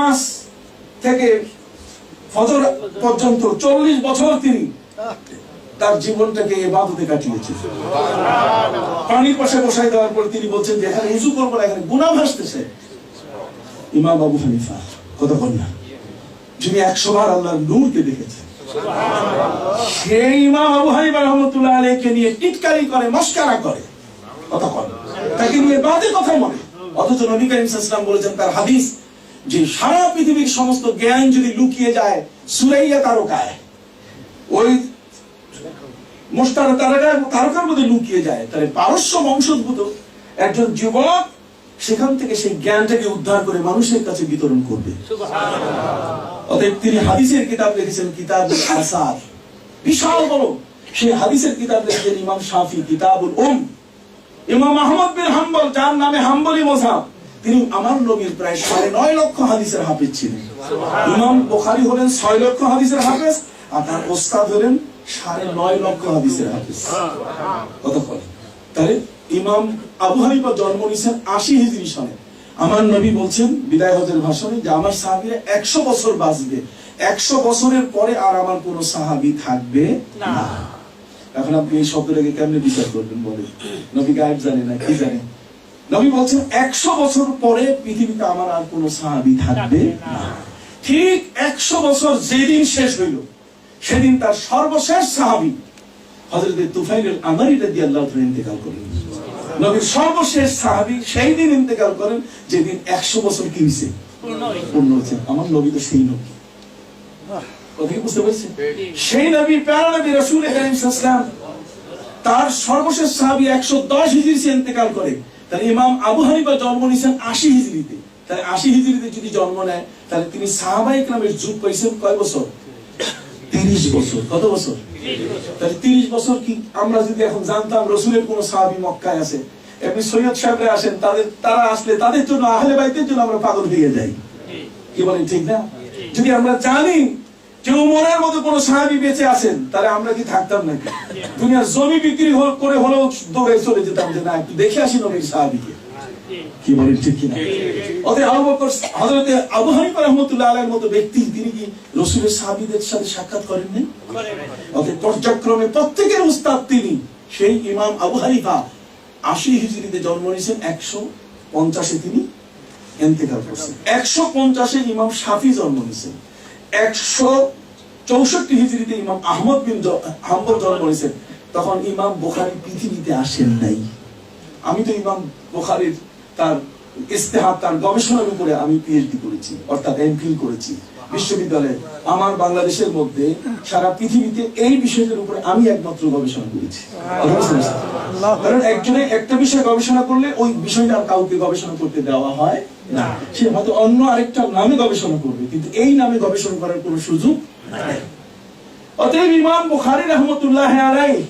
মাস থেকে ফজর পর্যন্ত চল্লিশ বছর তিনি তার জীবনটাকে এবাদতে কাটিয়েছে পানির পাশে বসাই দেওয়ার পর তিনি বলছেন যে এখানে উঁচু করব এখানে গুণা ভাসতেছে। ইমাম আবু হানিফা বল না। যিনি একশো বার আল্লাহর নূরকে দেখেছেন, সেই ইমাম আবু হানিফা রহমতুল্লাহ আলাইকে নিয়ে টিটকারি করে, মস্কারা করে। কথা তাকে নিয়ে বাজে কথা অথচ নবী করিম বলেছেন, তার হাদিস যে সারা পৃথিবীর সমস্ত জ্ঞান যদি লুকিয়ে যায়, সুরাইয়া তারকায়। ওই মোস্তারা তারকা তারকার মধ্যে লুকিয়ে যায়। তাহলে পারস্য বংশোদ্ভূত একজন যুবক, সেখান থেকে সেই জ্ঞানটাকে উদ্ধার করে মানুষের কাছে বিতরণ করবে। অতএব তিনি হাদিসের কিতাব লিখেছেন, কিতাব আসার বিশাল বড়। সেই হাদিসের কিতাব লিখেছেন ইমাম শাফি, কিতাবুল উম। ইমাম আহমদ বিন হাম্বল, যার নামে হাম্বলি মজাব তিনি আমার নবীর প্রায় সাড়ে নয় লক্ষ হাদিসের হাফিজ ছিলেন। ইমাম বুখারী হলেন ছয় লক্ষ হাদিসের হাফেজ আর তার ওস্তাদ হলেন সাড়ে নয় লক্ষ হাদিসের হাফিজ। কত করে তাহলে ইমাম আবু হানিফা জন্ম নিয়েছেন আশি হিজরি সনে আমার নবী বলছেন বিদায় হজের ভাষণে যে আমার সাহাবিরা একশো বছর বাঁচবে। একশো বছরের পরে আর আমার কোনো সাহাবি থাকবে না। এখন আপনি এই শব্দটাকে কেমনে বিচার করবেন বলে নবী গায়েব জানে না কি জানে? নবী বলছেন, একশো বছর পরে পৃথিবীতে আমার আর কোনো সাহাবি থাকবে না। ঠিক একশো বছর যেদিন শেষ হইল, সেদিন তার সর্বশেষ সাহাবি হজরত তুফাইল আল্লাহ ইন্তেকাল করেন। নবীর সর্বশেষ সাহাবি সেই দিন ইন্তেকাল করেন যেদিন একশো বছর কি হয়েছে পূর্ণ হয়েছে আমার নবী তো সেই নবী। বুঝতে পারছেন? সেই নবী প্যারা নবী রসুল তার সর্বশেষ সাহাবি একশো দশ হিজড়িতে ইন্তেকাল করে। তাহলে ইমাম আবু হানিফা জন্ম নিয়েছেন আশি হিজড়িতে। তাহলে আশি হিজড়িতে যদি জন্ম নেয়, তাহলে তিনি সাহাবাই ইকরামের যুগ পাইছেন কয় বছর? তিরিশ বছর। কত বছর? তাহলে তিরিশ বছর কি আমরা যদি এখন জানতাম রসুলের কোন সাহাবি মক্কায় আছে, এমনি সৈয়দ সাহেবরা আসেন, তাদের তারা আসলে তাদের জন্য আহলে বাইতের জন্য আমরা পাগল হয়ে যাই। কি বলেন, ঠিক না? যদি আমরা জানি যে উমরের মতো কোন সাহাবি বেঁচে আছেন, তাহলে আমরা কি থাকতাম নাকি? দুনিয়ার জমি বিক্রি করে হলেও দৌড়ে চলে যেতাম যে না, একটু দেখে আসি নবীর সাহাবিকে। কি ঠিক অতএব আবু বকর হযরতে আবু হানিফা রাহমাতুল্লাহ আলাইহির মতো ব্যক্তি, তিনি কি সাহাবীদের সাথে সাক্ষাৎ করেন নাই? অতএব পর্যায়ক্রমে প্রত্যেকের উস্তাদ তিনি, সেই ইমাম আবু হানিফা। আশি হিজরিতে জন্ম নিয়েছেন, একশো পঞ্চাশে তিনি এন্তেকাল করছেন। একশো পঞ্চাশে ইমাম শাফি জন্ম নিয়েছেন। একশো চৌষট্টি হিজরিতে ইমাম আহমদ বিন হাম্বল জন্ম নিয়েছেন। তখন ইমাম বুখারী পৃথিবীতে আসেন নাই। আমি তো ইমাম বুখারীর তার ইস্তেহার তার গবেষণার উপরে আমি পিএইচডি করেছি অর্থাৎ এমফিল করেছি বিশ্ববিদ্যালয়ে। আমার বাংলাদেশের মধ্যে সারা পৃথিবীতে এই বিষয়টার উপরে আমি একমাত্র গবেষণা করেছি? কারণ একজনে একটা বিষয় গবেষণা করলে ওই বিষয়টা আর কাউকে গবেষণা করতে দেওয়া হয় না। সে হয়তো অন্য আরেকটা নামে গবেষণা করবে কিন্তু এই নামে গবেষণা করার কোনো সুযোগ অতএব ইমাম বুখারী রহমতুল্লাহ আলাইহি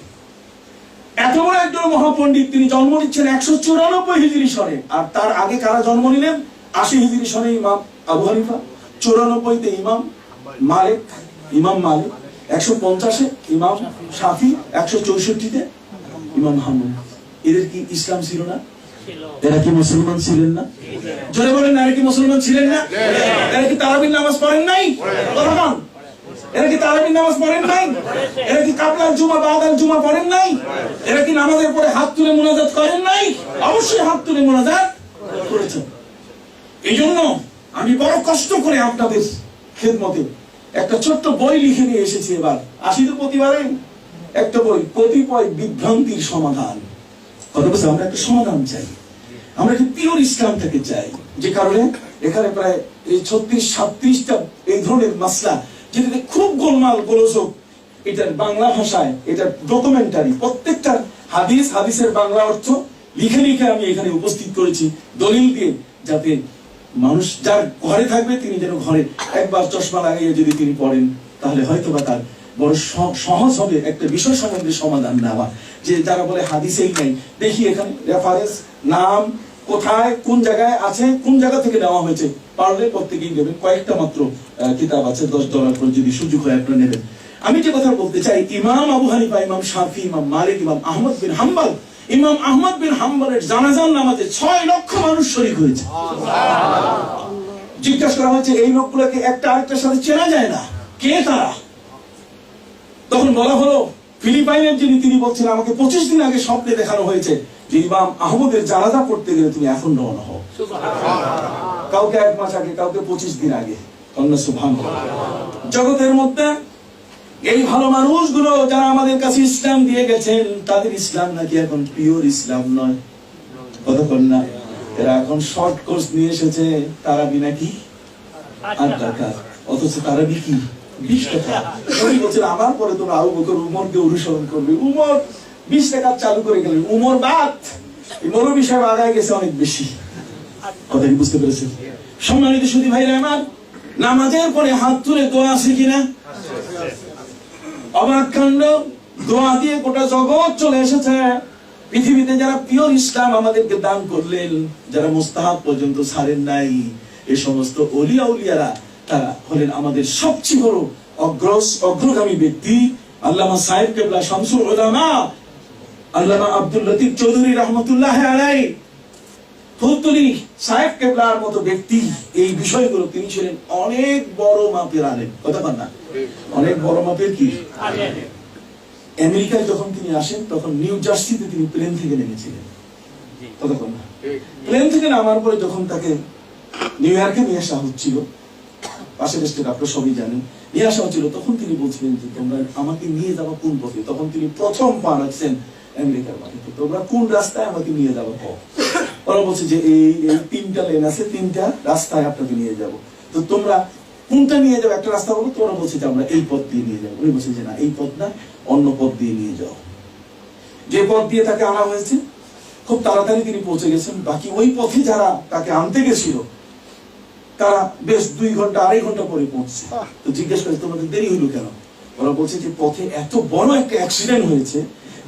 এত বড় একজন মহাপণ্ডিত তিনি জন্ম নিচ্ছেন একশো চুরানব্বই হিজড়ি সনে। আর তার আগে কারা জন্ম নিলেন? আশি হিজড়ি সনে ইমাম আবু হানিফা চুরানব্বইতে ইমাম মালিক ইমাম মালিক একশো পঞ্চাশে ইমাম শাফি একশো চৌষট্টিতে ইমাম হামুদ এদের কি ইসলাম ছিল না? এরা কি মুসলমান ছিলেন না? জোরে বলেন এরা কি মুসলমান ছিলেন না? এরা কি তারাবির নামাজ পড়েন নাই? কথা। এরা কি তারাবির নামাজ পড়েন নাই? এরা কি কাবলার জুমা বাদাল জুমা পড়েন নাই? এরা কি নামাজের পরে হাত তুলে মোনাজাত করেন নাই? অবশ্যই হাত তুলে মোনাজাত করেছেন। এই জন্য আমি বড় কষ্ট করে আপনাদের খেদমতে একটা ছোট্ট বই লিখে নিয়ে এসেছি এবার। আসি তো প্রতিবারে? একটা বই, কতিপয় বিভ্রান্তির সমাধান। কথা বলছে, আমরা একটা সমাধান চাই। আমরা একটা পিওর ইসলামটাকে চাই। যে কারণে এখানে প্রায় এই ছত্রিশ, সাতত্রিশটা এই ধরনের মাসলা যেটাতে খুব গোলমাল গোলযোগ। এটার বাংলা ভাষায় এটার ডকুমেন্টারি প্রত্যেকটা হাদিস, হাদিসের বাংলা অর্থ লিখে লিখে আমি এখানে উপস্থিত করেছি দলিল দিয়ে, যাতে মানুষ যার ঘরে থাকবে তিনি যেন ঘরে একবার চশমা লাগাইয়ে যদি তিনি পড়েন, তাহলে হয়তো বা তার বড় সহজ হবে, একটা বিষয় সম্বন্ধে সমাধান দেওয়া। যে যারা বলে হাদিসেই নাই, দেখি এখানে রেফারেন্স নাম, কোথায়, কোন জায়গায় আছে, কোন জায়গা থেকে নেওয়া হয়েছে। পারলে প্রত্যেকেই নেবেন কয়েকটা মাত্র কিতাব আছে, দশ ডলার করে যদি সুযোগ হয় আপনারা নেবেন। আমি যে কথা বলতে চাই, ইমাম আবু হানিফা, ইমাম শাফি, ইমাম মালিক, ইমাম আহমদ বিন হাম্বল, ইমাম আহমদ বিন হাম্বলের জানাজান নামাজে ছয় লক্ষ মানুষ শরীক হয়েছে। জিজ্ঞাসা করা হয়েছে, এই লোকগুলোকে একটা আরেকটার সাথে চেনা যায় না। কে তারা? তখন বলা হলো, ফিলিপাইনের যিনি, তিনি বলছেন, আমাকে পঁচিশ দিন আগে স্বপ্নে দেখানো হয়েছে। যে ইমাম আহমদের জানাজা পড়তে গেলে তুমি এখন রওনা হও। কাউকে এক মাস আগে কাউকে পঁচিশ দিন আগে। সুভান জগতের মধ্যে এই ভালো মানুষগুলো যারা আমাদের কাছে ইসলাম দিয়ে গেছেন তাদের ইসলাম নাকি এখন পিওর ইসলাম নয়? কতক্ষণ না। এরা এখন শর্ট কোর্স নিয়ে এসেছে তারা বিনা কি আট টাকা অথচ তারা বিকি বিশ টাকা। উনি আমার পরে তোমরা আবু বকর উমরকে অনুসরণ করবে। উমর বিশ টাকা চালু করে গেলেন। উমর বাদ। মৌলবী সাহেব আগায় গেছে অনেক বেশি। কথা বুঝতে পেরেছেন? সম্মানিত সুদী ভাইরা আমার, নামাজের পরে হাত তুলে দোয়া আছে কিনা? অবাক কাণ্ড, দোয়া দিয়ে গোটা জগৎ চলে এসেছে। পৃথিবীতে যারা পিওর ইসলাম আমাদেরকে দান করলেন, যারা মুস্তাহাব পর্যন্ত ছাড়েন নাই, এ সমস্ত অলিয়া উলিয়ারা, তারা হলেন আমাদের সবচেয়ে বড় অগ্রস, অগ্রগামী ব্যক্তি। আল্লামা সাহেব কেবলা শামসুল উলামা আল্লামা আব্দুল লতিফ চৌধুরী রহমতুল্লাহ আলাই ফুলতুলি সাহেব কেবলার মতো ব্যক্তি। এই বিষয়গুলো তিনি ছিলেন অনেক বড় মাপের আলেন কথা কন না। অনেক বড় মাপের কি? আমেরিকায় যখন তিনি আসেন, তখন নিউ জার্সিতে তিনি প্লেন থেকে নেমেছিলেন। ততক্ষণ না। প্লেন থেকে নামার পরে যখন তাকে নিউ ইয়র্কে নিয়ে আসা হচ্ছিল, পাশের স্টেট আপনারা সবই জানেন, নিয়ে আসা হচ্ছিল, তখন তিনি বলছিলেন যে, তোমরা আমাকে নিয়ে যাওয়া কোন পথে? তখন তিনি প্রথম পা রাখছেন আমেরিকার মাটিতে তোমরা কোন রাস্তায় আমাকে নিয়ে যাব? ওরা বলছে যে এই এই তিনটা লেন আছে তিনটা রাস্তায় আপনাকে নিয়ে যাব। তো তোমরা কোনটা নিয়ে যাবে? একটা রাস্তা বলো তোমরা বলছে যে আমরা এই পথ দিয়ে নিয়ে যাব। উনি বলছে যে না এই পথ না অন্য পথ দিয়ে নিয়ে যাও। যে পথ দিয়ে তাকে আনা হয়েছে খুব তাড়াতাড়ি তিনি পৌঁছে গেছেন। বাকি ওই পথে যারা তাকে আনতে গেছিল তারা বেশ দুই ঘণ্টা আড়াই ঘণ্টা পরে পৌঁছছে। তো জিজ্ঞেস করে তোমাদের দেরি হলো কেন? ওরা বলছে যে পথে এত বড় একটা অ্যাক্সিডেন্ট হয়েছে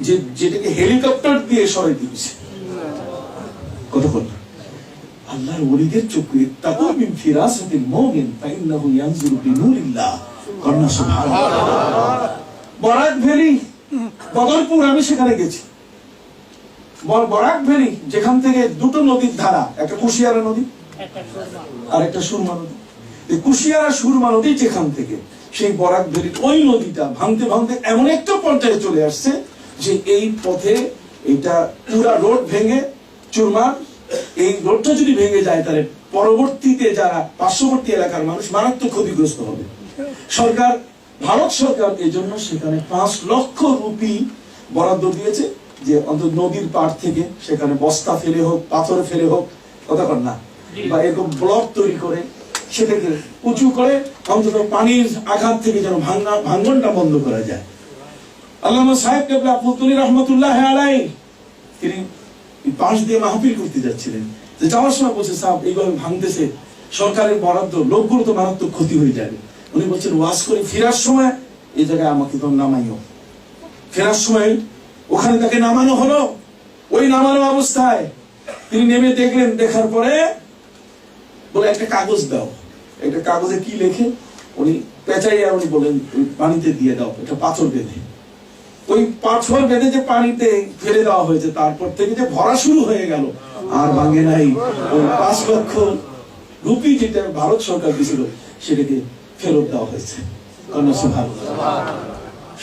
যে যেটাকে হেলিকপ্টার দিয়ে সরাই দিয়েছে। কতক্ষণ আল্লাহর ওলিদের চোখে ফিরাসাতিল মুমিন, ফাইন্নাহু ইয়ানজুরু বিনুরিল্লাহ। সুবহানাল্লাহ। বরাক ভ্যালি বদরপুর, আমি সেখানে গেছি। বরাক যেখান থেকে দুটো নদীর ধারা, একটা কুশিয়ারা নদী আর একটা সুরমা নদী। কুশিয়ারা, সুরমা নদী যেখান থেকে, সেই বরাক ভ্যালির ওই নদীটা ভাঙতে ভাঙতে এমন একটা পর্যায়ে চলে আসছে যে এই পথে এটা পুরা রোড ভেঙে চুরমার এই রোডটা যদি ভেঙে যায় তাহলে পরবর্তীতে যারা পার্শ্ববর্তী এলাকার মানুষ মারাত্মক ক্ষতিগ্রস্ত হবে। সরকার ভারত সরকার এই জন্য সেখানে পাঁচ লক্ষ রুপি বরাদ্দ দিয়েছে যে অন্তত নদীর পাড় থেকে সেখানে বস্তা ফেলে হোক পাথর ফেলে হোক কর না। বা এরকম ব্লক তৈরি করে সেটাকে উঁচু করে অন্তত পানির আঘাত থেকে যেন ভাঙ্গা ভাঙ্গনটা বন্ধ করা যায়। আল্লামা সাহেব কেবলা ফুতুলি রহমতুল্লাহ আলাই তিনি পাশ দিয়ে মাহফিল করতে যাচ্ছিলেন। যে যাওয়ার সময় বলছে, সাহেব, এইভাবে ভাঙতেছে। সরকারের বরাদ্দ, লোকগুলো তো মারাত্মক ক্ষতি হয়ে যাবে। উনি বলছেন, ওয়াজ করে ফেরার সময় এই জায়গায় আমাকে তো নামাইও। ফেরার সময় ওখানে তাকে নামানো হলো। ওই নামানো অবস্থায় তিনি নেমে দেখলেন, দেখার পরে বলে, একটা কাগজ দাও। একটা কাগজে কি লেখে? উনি পেঁচাইয়া উনি বলেন "ওই পানিতে দিয়ে দাও, একটা পাথর বেঁধে। ওই পাথর বেঁধে যে পানিতে ফেলে দেওয়া হয়েছে, তারপর থেকে যে ভরা শুরু হয়ে গেল, আর ভাঙে নাই। ওই পাঁচ লক্ষ রুপি যেটা ভারত সরকার দিয়েছিল, সেটাকে ফেরত দেওয়া হয়েছে।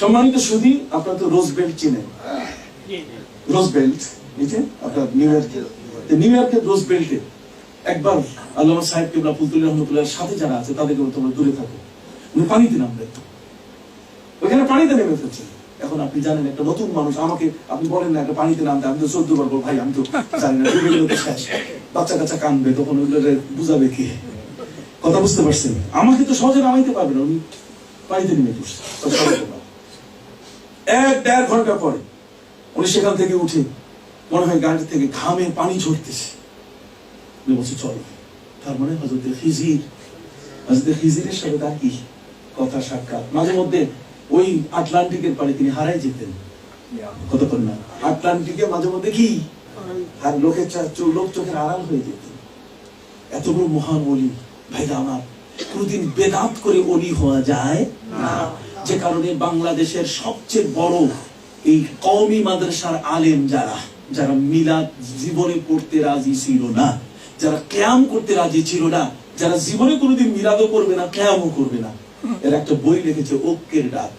সম্মানিত সুধী, আপনারা তো রোজ বেল্ট চিনেন। রোজ বেল্ট যে আপনার নিউ ইয়র্কে তো নিউ ইয়র্কের রোজ বেল্টে একবার আল্লামা সাহেব কেবলা ফুলতুল রহমতুল্লাহর সাথে যারা আছে, তাদেরকে তোমরা দূরে থাকো। পানিতে নামলেন ওইখানে পানিতে নেমে ফেলছে এখন আপনি জানেন একটা নতুন মানুষ আমাকে আপনি বলেন না একটা পানিতে নামতে আমি তো চোদ্দ বলব, ভাই আমি তো জানি না বাচ্চা কাচ্চা কানবে তখন ওগুলো বুঝাবে কে? কথা বুঝতে পারছেন? আমাকে তো সহজে নামাইতে পারবে না উনি পানিতে নেমে। এক দেড় ঘণ্টা পরে উনি সেখান থেকে উঠে মনে হয় গাড়ি থেকে ঘামে পানি ঝরতেছে। উনি বলছে চলো। তার মানে হজরতের খিজির হজরতের খিজিরের সাথে তার কি? কথা সাক্ষাৎ। মাঝে মধ্যে ওই আটলান্টিকের পাড়ে তিনি হারাই যেতেন। কতক্ষণ না। আটলান্টিকে মাঝে মধ্যে কি? আর লোকের লোক চোখের আড়াল হয়ে যেত এত বড় মহান অলি, ভাইরা আমার, কোনদিন বেদাত করে অলি হওয়া যায় না। যে কারণে বাংলাদেশের সবচেয়ে বড় এই কওমি মাদ্রাসার আলেম যারা যারা মিলাদ জীবনে পড়তে রাজি ছিল না, যারা ক্যাম করতে রাজি ছিল না, যারা জীবনে কোনোদিন মিলাদও করবে না কেমন করবে না এর একটা বই লিখেছে ঐক্যের ডাক।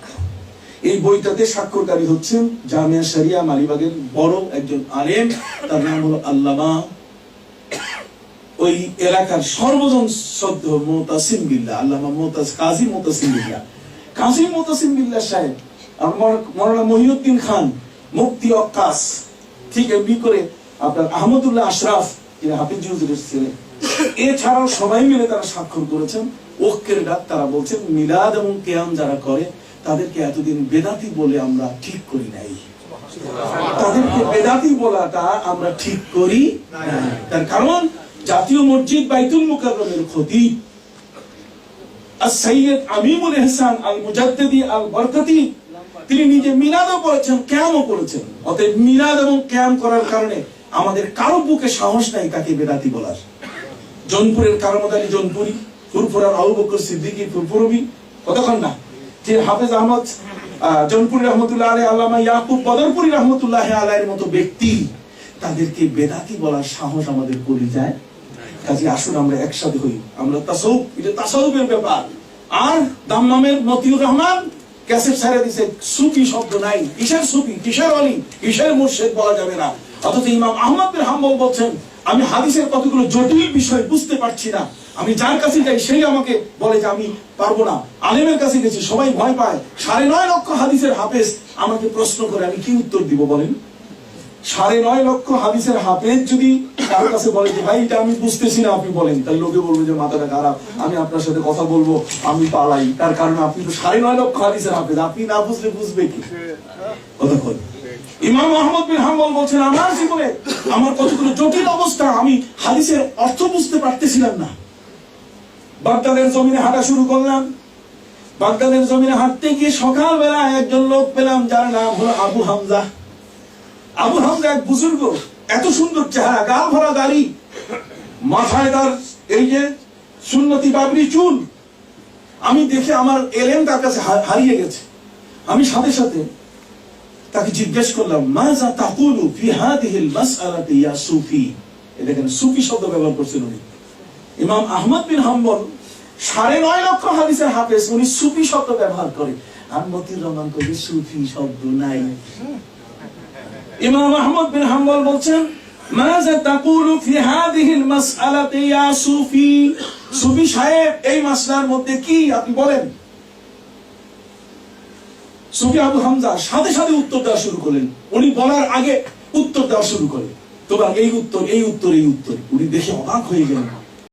এই বইটাতে স্বাক্ষরকারী হচ্ছেন জামিয়া শরিয়া মালিবাগের বড় একজন আলেম, তার নাম হলো আল্লামা। ওই এলাকার সর্বজন শ্রদ্ধ মোতাসিম বিল্লাহ, আল্লামা মোতাজ কাজী মোতাসিম বিল্লাহ। কাজী মোতাসিম বিল্লাহ সাহেব, আর মর- মহিউদ্দিন খান মুক্তি অক্কাস। ঠিক এমনি করে আপনার আহমদুল্লাহ আশরাফ, যিনি হাফিজ হুজুরের ছিলেন এছাড়াও সবাই মিলে তারা স্বাক্ষর করেছেন। ঐক্যের ডাক তারা বলছেন, মিলাদ এবং কেয়াম যারা করে, তাদেরকে এতদিন বেদাতি বলে আমরা ঠিক করি নাই। তাদেরকে বেদাতি বলাটা আমরা ঠিক করি তার কারণ, জাতীয় মসজিদ বাইতুল মুকাররমের খতিব সৈয়দ আমিমুল ইহসান আল মুজাদ্দিদি আল বরকতি তিনি নিজে মিলাদও করেছেন, ক্যামও করেছেন। অতএব মিলাদ এবং ক্যাম করার কারণে আমাদের কারও বুকে সাহস নাই তাকে বেদাতি বলার। জনপুরের কারামত আলী জনপুরি, ফুরফুরার আবু বকর সিদ্দিকী ফুরফুরবি, কতক্ষণ না? যে হাফেজ আহমদ জনপুরি রহমতুল্লাহ আলাই আল্লামা ইয়াকুব বদরপুরি রহমতুল্লাহ আলাইয়ের মতো ব্যক্তি, তাদেরকে বেদাতি বলার সাহস আমাদের করি যায়। কাজে আসুন, আমরা একসাথে হই। আমরা তাসাউফ এটা তাসাউফের ব্যাপার। আর দাম্মামের মতিউর রহমান ক্যাসেট ছেড়ে দিছে, সুফি শব্দ নাই। কিসের সুফি? কিসের অলি? কিসের মুর্শেদ বলা যাবে না। অথচ ইমাম আহমদ বিন হাম্বল বলছেন আমি হাদিসের কতগুলো জটিল বিষয় বুঝতে পারছি না। আমি যার কাছে যাই, সেই আমাকে বলে যে আমি পারব না। আলেমের কাছে গেছি, সবাই ভয় পায়। সাড়ে নয় লক্ষ হাদিসের হাফেজ আমাকে প্রশ্ন করে, আমি কি উত্তর দিব বলেন? সাড়ে নয় লক্ষ হাদিসের হাফেজ যদি কারও কাছে বলে যে, ভাই, এটা আমি বুঝতেছি না, আপনি বলেন। তাহলে লোকে বলবে যে, মাথাটা খারাপ, আমি আপনার সাথে কথা বলব, আমি পালাই। তার কারণ আপনি তো সাড়ে নয় লক্ষ হাদিসের হাফেজ, আপনি না বুঝলে বুঝবে কি? কতক্ষণ ইমাম আহমদ বিন হাম্বল বলছেন, আমার জীবনে আমার কতগুলো জটিল অবস্থা, আমি হাদিসের অর্থ বুঝতে পারতেছিলাম না। বাগদাদের জমিনে হাঁটা শুরু করলাম। বাগদাদের জমিনে হাঁটতে গিয়ে সকালবেলা একজন লোক পেলাম, যার নাম হলো আবু হামজা। আবু হামজা এক বুজুর্গ, এত সুন্দর চেহারা গাল ভরা দাড়ি, মাথায় তার এই যে সুন্নতি বাবরি চুল। আমি দেখে আমার এলেন তার কাছে হারিয়ে গেছে। আমি সাথে সাথে তাকে জিজ্ঞেস করলাম মাজা তাকুলু ফি হাদিহিল মাসআলাতি ইয়া সুফি? দেখেন, সুফি শব্দ ব্যবহার করছেন উনি। ইমাম আহমদ বিন হাম্বল, সাড়ে নয় লক্ষ হাদিসের হাফেজ, উনি সুফি শব্দ ব্যবহার করে। আর মতির রহমান কবি সুফি শব্দ নাই। ইমাম আহমদ বিন হাম্বল বলছেন, মাযা তাকুলু ফি হাদিহিল মাসআলাতি ইয়া সুফি? সুফি সাহেব, এই মাসলার মধ্যে কি আপনি বলেন? সুফি আবু হামজা সাথে সাথে উত্তর দেওয়া শুরু করলেন। উনি বলার আগে উত্তর দেওয়া শুরু করেন তোমার এই উত্তর এই উত্তর এই উত্তর। উনি দেখে অবাক হয়ে গেলেন।